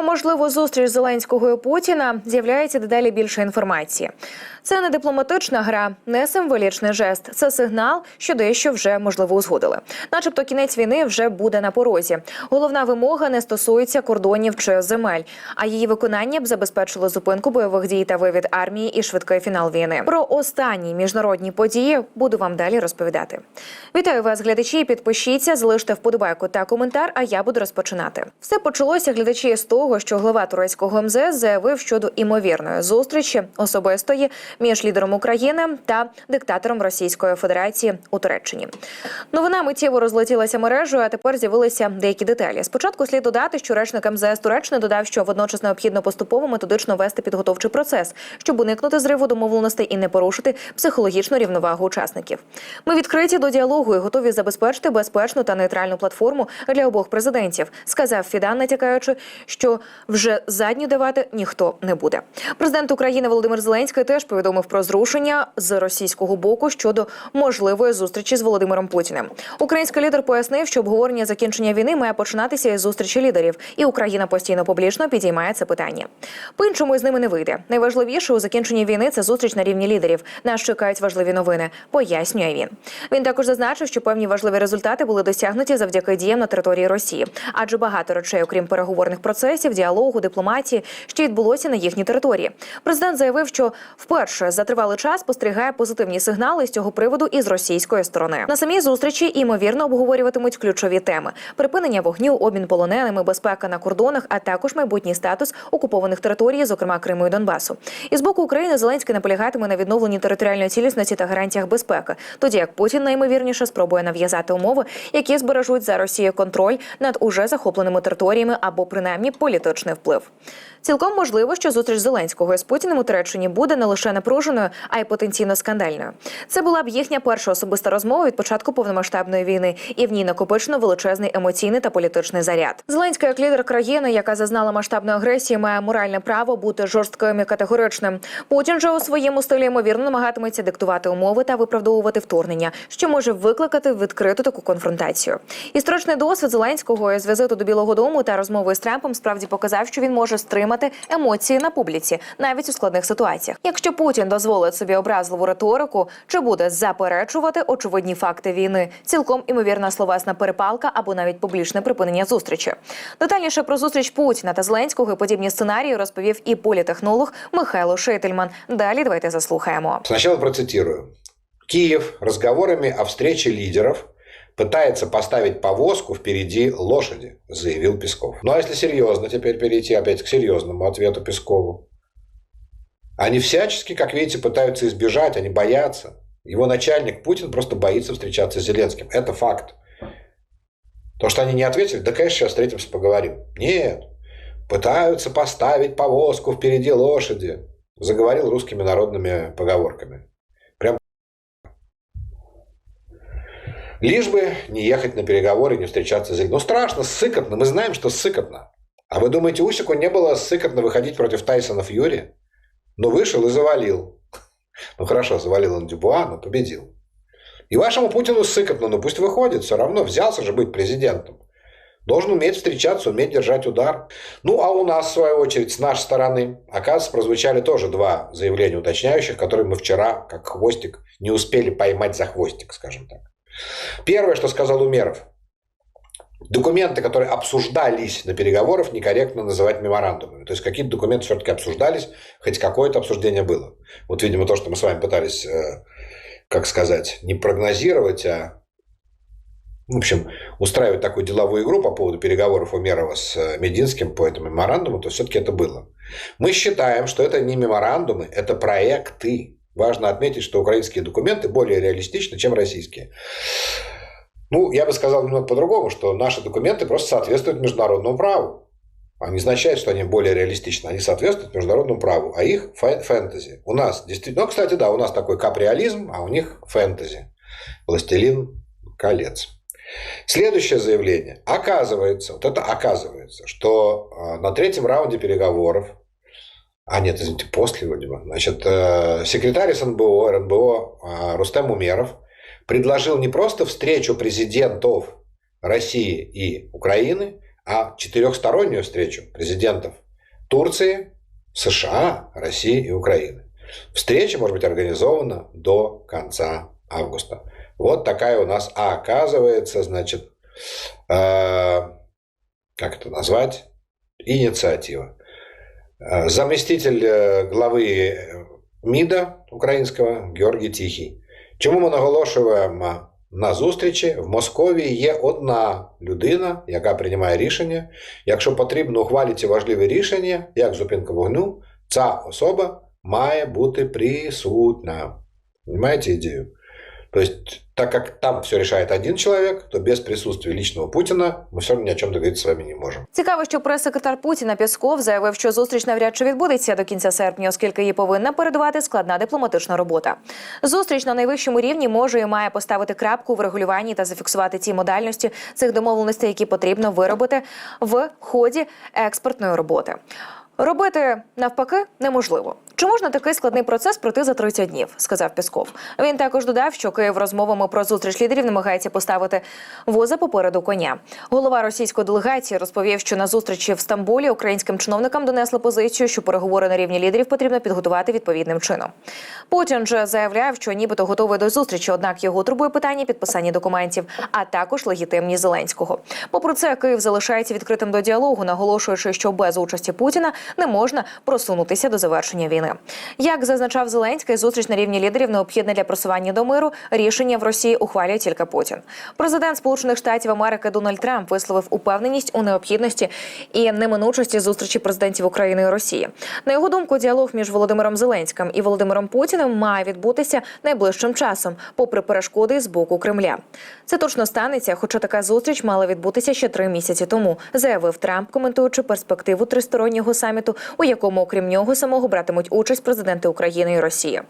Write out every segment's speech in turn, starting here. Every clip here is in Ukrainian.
Про можливу зустріч Зеленського і Путіна з'являється дедалі більше інформації. Це не дипломатична гра, не символічний жест. Це сигнал, що дещо вже можливо узгодили. Начебто, кінець війни вже буде на порозі. Головна вимога не стосується кордонів чи земель, а її виконання б забезпечило зупинку бойових дій та вивід армії і швидкий фінал війни. Про останні міжнародні події буду вам далі розповідати. Вітаю вас, глядачі. Підпишіться, залиште вподобайку та коментар. А я буду розпочинати. Все почалося глядачі з того, що глава турецького МЗС заявив щодо імовірної зустрічі особистої між лідером України та диктатором Російської Федерації у Туреччині. Новина миттєво розлетілася мережею, а тепер з'явилися деякі деталі. Спочатку слід додати, що речник МЗС Туреччини додав, що водночас необхідно поступово методично вести підготовчий процес, щоб уникнути зриву домовленостей і не порушити психологічну рівновагу учасників. Ми відкриті до діалогу і готові забезпечити безпечну та нейтральну платформу для обох президентів, сказав Фідан, натякаючи, що вже задню давати ніхто не буде. Президент України Володимир Зеленський теж повідомив про зрушення з російського боку щодо можливої зустрічі з Володимиром Путіним. Український лідер пояснив, що обговорення закінчення війни має починатися із зустрічі лідерів, і Україна постійно публічно підіймає це питання. По іншому з ними не вийде. Найважливіше у закінченні війни це зустріч на рівні лідерів. Нас чекають важливі новини. Пояснює він. Він також зазначив, що певні важливі результати були досягнуті завдяки діям на території Росії, адже багато речей, окрім переговорних процесів, діалогу, дипломатії, ще відбулося на їхній території. Президент заявив, що вперше за тривалий час спостерігає позитивні сигнали з цього приводу із російської сторони. На самій зустрічі ймовірно обговорюватимуть ключові теми: припинення вогню, обмін полоненими, безпека на кордонах, а також майбутній статус окупованих територій, зокрема Криму і Донбасу. І з боку України Зеленський наполягатиме на відновленні територіальної цілісності та гарантіях безпеки, тоді як Путін найімовірніше спробує нав'язати умови, які збережуть за Росією контроль над уже захопленими територіями або принаймні політичний вплив. Цілком можливо, що зустріч Зеленського із Путіним у Туреччині буде не лише напруженою, а й потенційно скандальною. Це була б їхня перша особиста розмова від початку повномасштабної війни, і в ній накопичено величезний емоційний та політичний заряд. Зеленський, як лідер країни, яка зазнала масштабної агресії, має моральне право бути жорстким і категоричним. Путін же у своєму стилі ймовірно намагатиметься диктувати умови та виправдовувати вторгнення, що може викликати відкриту таку конфронтацію. Історичний досвід Зеленського із візиту до Білого Дому та розмови з Трампом справді показав, що він може стримати емоції на публіці, навіть у складних ситуаціях. Якщо Путін дозволить собі образливу риторику, чи буде заперечувати очевидні факти війни, цілком імовірна словесна перепалка або навіть публічне припинення зустрічі. Детальніше про зустріч Путіна та Зеленського і подібні сценарії розповів і політехнолог Михайло Шейтельман. Далі давайте заслухаємо. Сначала процитирую. Киев разговорами о встрече лидеров пытается поставить повозку впереди лошади, заявил Песков. Ну а если серьезно теперь перейти опять к серьезному ответу Пескову? Они всячески, как видите, пытаются избежать, они боятся. Его начальник Путин просто боится встречаться с Зеленским. Это факт. То, что они не ответили, да, конечно, сейчас встретимся, поговорим. Нет. Пытаются поставить повозку впереди лошади. Заговорил русскими народными поговорками. Лишь бы не ехать на переговоры, не встречаться с. Ну, страшно, сыкотно. Мы знаем, что сыкотно. А вы думаете, Усику не было сыкотно выходить против Тайсона Фьюри? Ну, вышел и завалил. Ну, хорошо, завалил он Дюбуа, но победил. И вашему Путину сыкотно, ну пусть выходит, все равно взялся же быть президентом. Должен уметь встречаться, уметь держать удар. Ну, а у нас, в свою очередь, с нашей стороны, оказывается, прозвучали тоже два заявления уточняющих, которые мы вчера, как хвостик, не успели поймать за хвостик, скажем так. Первое, что сказал Умеров. Документы, которые обсуждались на переговорах, некорректно называть меморандумами. То есть какие-то документы все-таки обсуждались, хоть какое-то обсуждение было. Вот, видимо, то, что мы с вами пытались, э, как сказать, не прогнозировать, а в общем, устраивать такую деловую игру по поводу переговоров Умерова с э, Мединским по этому меморандуму, то все-таки это было. Мы считаем, что это не меморандумы, это проекты. Важно отметить, что украинские документы более реалистичны, чем российские. Ну, я бы сказал немного по-другому, что наши документы просто соответствуют международному праву. Не означает, что они более реалистичны. Они соответствуют международному праву, а их фэ- фэнтези. У нас действительно... Ну, кстати, да, у нас такой капреализм, а у них фэнтези. Властелин колец. Следующее заявление. Оказывается, вот это оказывается, что э, на третьем раунде переговоров, а нет, извините, после вроде бы, значит, э, секретарь СНБО, РНБО э, Рустем Умеров предложил не просто встречу президентов России и Украины, а четырехстороннюю встречу президентов Турции, США, России и Украины. Встреча может быть организована до конца августа. Вот такая у нас, а оказывается, значит, э, как это назвать, инициатива. Э, Заместитель э, глави МІДа українського Георгій Тихий. Чому ми наголошуємо на зустрічі? В Московії є одна людина, яка приймає рішення. Якщо потрібно ухвалити важливі рішення, як зупинка вогню, ця особа має бути присутня. Понимаете идею? То есть, так как там все решает один человек, то без присутствия личного Путина мы все равно ни о чем договориться с вами не можем. Цікаво, що прес-секретар Путіна Пєсков заявив, що зустріч навряд чи відбудеться до кінця серпня, оскільки її повинна передувати складна дипломатична робота. Зустріч на найвищому рівні може і має поставити крапку в регулюванні та зафіксувати ті модальності цих домовленостей, які потрібно виробити в ході експортної роботи. Робити навпаки неможливо. Чи можна такий складний процес пройти за 30 днів? сказав Пісков. Він також додав, що Київ розмовами про зустріч лідерів намагається поставити воза попереду коня. Голова російської делегації розповів, що на зустрічі в Стамбулі українським чиновникам донесли позицію, що переговори на рівні лідерів потрібно підготувати відповідним чином. Путін же заявляв, що нібито готовий до зустрічі, однак його турбує питання підписання документів, а також легітимність Зеленського. Попри це, Київ залишається відкритим до діалогу, наголошуючи, що без участі Путіна не можна просунутися до завершення війни. Як зазначав Зеленський, зустріч на рівні лідерів необхідна для просування до миру. Рішення в Росії ухвалює тільки Путін. Президент Сполучених Штатів Америки Дональд Трамп висловив упевненість у необхідності і неминучості зустрічі президентів України і Росії. На його думку, діалог між Володимиром Зеленським і Володимиром Путіним має відбутися найближчим часом, попри перешкоди з боку Кремля. Це точно станеться, хоча така зустріч мала відбутися ще три місяці тому, заявив Трамп, коментуючи перспективу тристороннього саміту, у якому, окрім нього, самого братимуть участь президенти України і Росії.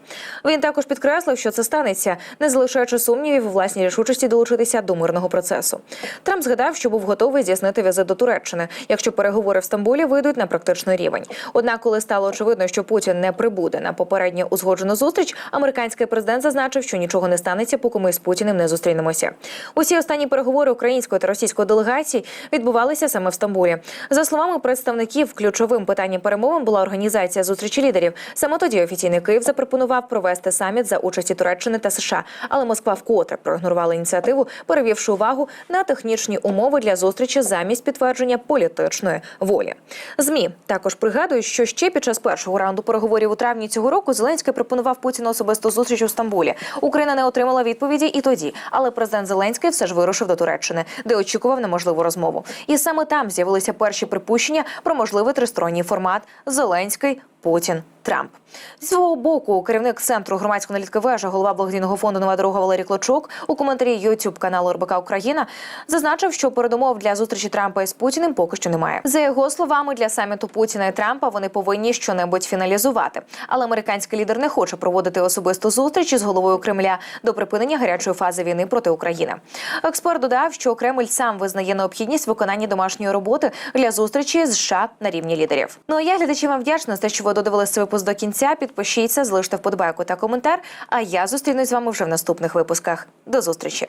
Він також підкреслив, що це станеться, не залишаючи сумнівів у власній рішучості долучитися до мирного процесу. Трамп згадав, що був готовий здійснити візит до Туреччини, якщо переговори в Стамбулі вийдуть на практичний рівень. Однак, коли стало очевидно, що Путін не прибуде на попередньо узгоджену зустріч, американський президент зазначив, що нічого не станеться, поки ми з Путіним не зустрінемося. Усі останні переговори української та російської делегацій відбувалися саме в Стамбулі. За словами представників, ключовим питанням перемовин була організація зустрічі лідерів. Саме тоді офіційний Київ запропонував провести саміт за участі Туреччини та США. Але Москва вкотре проігнорувала ініціативу, перевівши увагу на технічні умови для зустрічі замість підтвердження політичної волі. Змі також пригадують, що ще під час першого раунду переговорів у травні цього року Зеленський пропонував Путіну особисту зустріч у Стамбулі. Україна не отримала відповіді і тоді, але президент Зеленський все ж вирушив до Туреччини, де очікував на можливу розмову. І саме там з'явилися перші припущення про можливий тристоронній формат Зеленський. Путін Трамп зі свого боку, керівник центру громадської аналітики вежа, голова благодійного фонду Нова дорога Валерій Клочук у коментарі youtube каналу РБК Україна зазначив, що передумов для зустрічі Трампа із Путіним поки що немає. За його словами, для саміту Путіна і Трампа вони повинні щонебудь фіналізувати. Але американський лідер не хоче проводити особисту зустріч із головою Кремля до припинення гарячої фази війни проти України. Експерт додав, що Кремль сам визнає необхідність виконання домашньої роботи для зустрічі з США на рівні лідерів. Ну а я глядачі вам вдячна за те, що ви додивилися випуск до кінця. Підпишіться, залиште вподобайку та коментар. А я зустрінусь з вами вже в наступних випусках. До зустрічі.